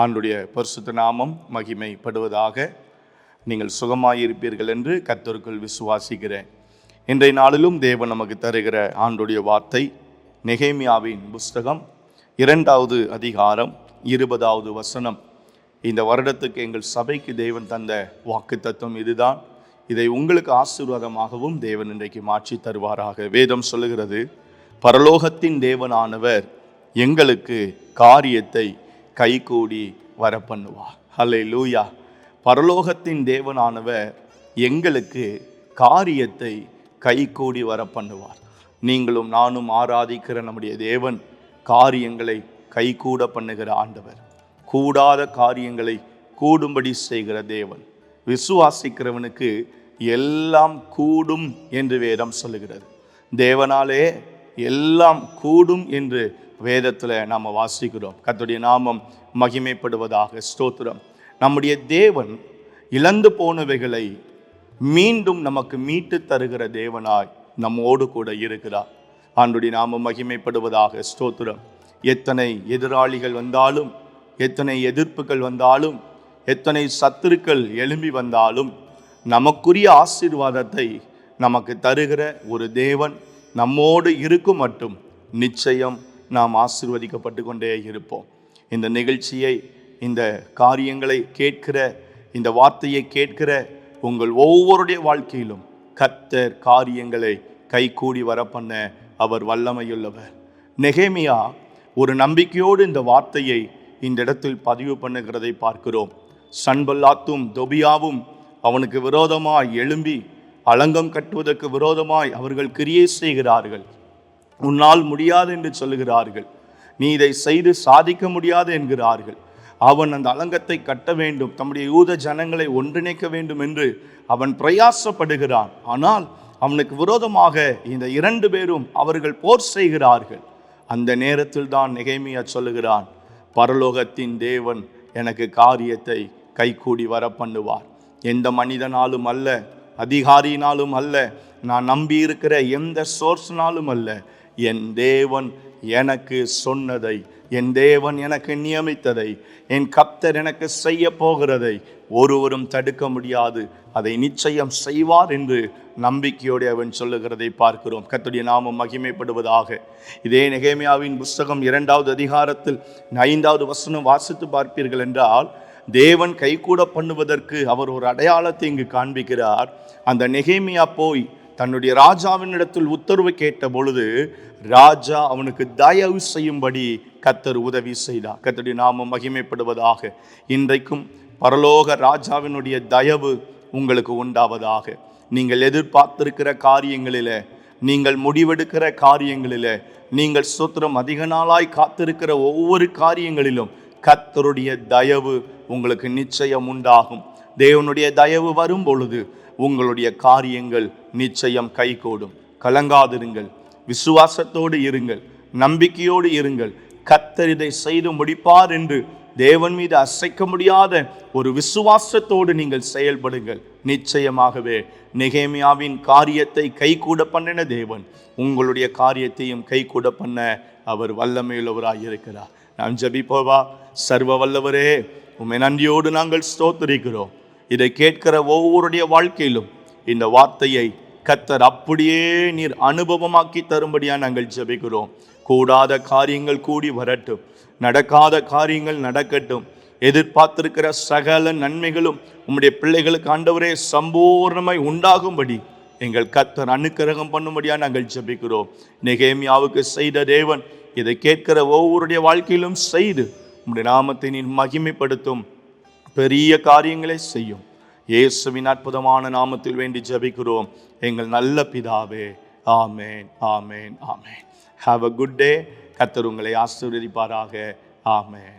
ஆண்டுடைய பரிசுத்த நாமம் மகிமைப்படுவதாக நீங்கள் சுகமாயிருப்பீர்கள் என்று கத்தருக்குள் விசுவாசிக்கிறேன். இன்றைய நாளிலும் தேவன் நமக்கு தருகிற ஆண்டுடைய வார்த்தை நெகேமியாவின் புஸ்தகம் இரண்டாவது அதிகாரம் இருபதாவது வசனம். இந்த வருடத்துக்கு எங்கள் சபைக்கு தேவன் தந்த வாக்கு தத்துவம் இதுதான். இதை உங்களுக்கு ஆசீர்வாதமாகவும் தேவன் இன்றைக்கு மாற்றி தருவாராக. வேதம் சொல்லுகிறது பரலோகத்தின் தேவனானவர் எங்களுக்கு காரியத்தை கைகூடி வர பண்ணுவார் ஹலே லூயா பரலோகத்தின் தேவனானவர் எங்களுக்கு காரியத்தை கைகூடி வர பண்ணுவார் நீங்களும் நானும் ஆராதிக்கிற நம்முடைய தேவன் காரியங்களை கைகூட பண்ணுகிற ஆண்டவர். கூடாத காரியங்களை கூடும்படி செய்கிற தேவன். விசுவாசிக்கிறவனுக்கு எல்லாம் கூடும் என்று வேதம் சொல்லுகிறது. தேவனாலே எல்லாம் கூடும் என்று வேதத்தில் நாம் வாசிக்கிறோம். கத்துடைய நாமம் மகிமைப்படுவதாக ஸ்தோத்திரம். நம்முடைய தேவன் இழந்து போனவைகளை மீண்டும் நமக்கு மீட்டு தருகிற தேவனாய் நம்மோடு கூட இருக்கிறார். ஆண்டுடைய நாமம் மகிமைப்படுவதாக ஸ்தோத்திரம். எத்தனை எதிராளிகள் வந்தாலும் எத்தனை எதிர்ப்புகள் வந்தாலும் எத்தனை சத்துருக்கள் எழும்பி வந்தாலும் நமக்குரிய ஆசீர்வாதத்தை நமக்கு தருகிற ஒரு தேவன் நம்மோடு இருக்கும் மட்டும் நிச்சயம் நாம் ஆசீர்வதிக்கப்பட்டு கொண்டே இருப்போம். இந்த நிகழ்ச்சியை இந்த காரியங்களை கேட்கிற இந்த வார்த்தையை கேட்கிற உங்கள் ஒவ்வொருடைய வாழ்க்கையிலும் கத்தர் காரியங்களை கைகூடி வர பண்ண அவர் வல்லமையுள்ளவர். நெகேமியா ஒரு நம்பிக்கையோடு இந்த வார்த்தையை இந்த இடத்தில் பதிவு பண்ணுகிறதை பார்க்கிறோம். சண்பல்லாத்தும் தொபியாவும் அவனுக்கு விரோதமாய் எழும்பி அலங்கம் கட்டுவதற்கு விரோதமாய் அவர்கள் கிரியை செய்கிறார்கள். உன்னால் முடியாது என்று சொல்லுகிறார்கள். நீ இதை செய்து சாதிக்க முடியாது என்கிறார்கள். அவன் அந்த அலங்கத்தை கட்ட வேண்டும். தம்முடைய யூத ஜனங்களை ஒன்றிணைக்க வேண்டும் என்று அவன் பிரயாசப்படுகிறான். ஆனால் அவனுக்கு விரோதமாக இந்த இரண்டு பேரும் அவர்கள் போர் செய்கிறார்கள். அந்த நேரத்தில் தான் நெகைமியா சொல்லுகிறான் பரலோகத்தின் தேவன் எனக்கு காரியத்தை கைகூடி வர பண்ணுவார் எந்த மனிதனாலும் அல்ல அதிகாரியினாலும் அல்ல நான் நம்பி இருக்கிற எந்த சோர்ஸ்னாலும் அல்ல என் தேவன் எனக்கு சொன்னதை என் தேவன் எனக்கு நியமித்ததை என் கப்தர் எனக்கு செய்ய போகிறதை ஒருவரும் தடுக்க முடியாது. அதை நிச்சயம் செய்வார் என்று நம்பிக்கையோடு அவன் சொல்லுகிறதை பார்க்கிறோம். கத்துடைய நாமம் மகிமைப்படுவதாக. இதே நெகேமியாவின் புஸ்தகம் இரண்டாவது அதிகாரத்தில் ஐந்தாவது வசனம் வாசித்து பார்ப்பீர்கள் என்றால் தேவன் கைகூட பண்ணுவதற்கு அவர் ஒரு அடையாளத்தை இங்கு காண்பிக்கிறார். அந்த நெகேமியா போய் தன்னுடைய ராஜாவினிடத்தில் உத்தரவு கேட்ட பொழுது ராஜா அவனுக்கு தயவு செய்யும்படி கத்தர் உதவி செய்தார். கத்தருடைய நாமம் மகிமைப்படுவதாக. இன்றைக்கும் பரலோக ராஜாவினுடைய தயவு உங்களுக்கு உண்டாவதாக. நீங்கள் எதிர்பார்த்திருக்கிற காரியங்களில் நீங்கள் முடிவெடுக்கிற காரியங்களில் நீங்கள் சுத்திரம் அதிக நாளாய் காத்திருக்கிற ஒவ்வொரு காரியங்களிலும் கத்தருடைய தயவு உங்களுக்கு நிச்சயம் உண்டாகும். தேவனுடைய தயவு வரும் பொழுது உங்களுடைய காரியங்கள் நிச்சயம் கைகூடும். கலங்காதிருங்கள். விசுவாசத்தோடு இருங்கள். நம்பிக்கையோடு இருங்கள். கத்தர் இதை செய்து முடிப்பார் என்று தேவன் மீது அசைக்க முடியாத ஒரு விசுவாசத்தோடு நீங்கள் செயல்படுங்கள். நிச்சயமாகவே நெகேமியாவின் காரியத்தை கைகூட பண்ணின தேவன் உங்களுடைய காரியத்தையும் கைகூட பண்ண அவர் வல்லமையுள்ளவராய் இருக்கிறார். நாம் ஜபிப்போவா சர்வ வல்லவரே உண்மை நன்றியோடு நாங்கள் ஸ்தோத்தரிக்கிறோம். இதை கேட்கிற ஒவ்வொருடைய வாழ்க்கையிலும் இந்த வார்த்தையை கத்தர் அப்படியே நீர் அனுபவமாக்கி தரும்படியாக நாங்கள் ஜெபிக்கிறோம். கூடாத காரியங்கள் கூடி வரட்டும். நடக்காத காரியங்கள் நடக்கட்டும். எதிர்பார்த்திருக்கிற சகல நன்மைகளும் உம்முடைய பிள்ளைகளுக்கு ஆண்டவரே சம்பூர்ணமாய் உண்டாகும்படி எங்கள் கத்தர் அனுக்கிரகம் பண்ணும்படியாக நாங்கள் ஜெபிக்கிறோம். நெகேமியாவுக்கு செய்த தேவன் இதை கேட்கிற ஒவ்வொருடைய வாழ்க்கையிலும் செய்து உம்முடைய நாமத்தை நீர் மகிமைப்படுத்தும். பெரிய காரியங்களை செய்யும். இயேசுவின் அற்புதமான நாமத்தில் வேண்டி ஜபிக்கிறோம். எங்கள் நல்ல பிதாவே ஆமேன் ஆமேன் ஆமேன். ஹாவ் அ குட் டே கத்தர் உங்களை ஆசீர்வதிப்பாராக. ஆமேன்.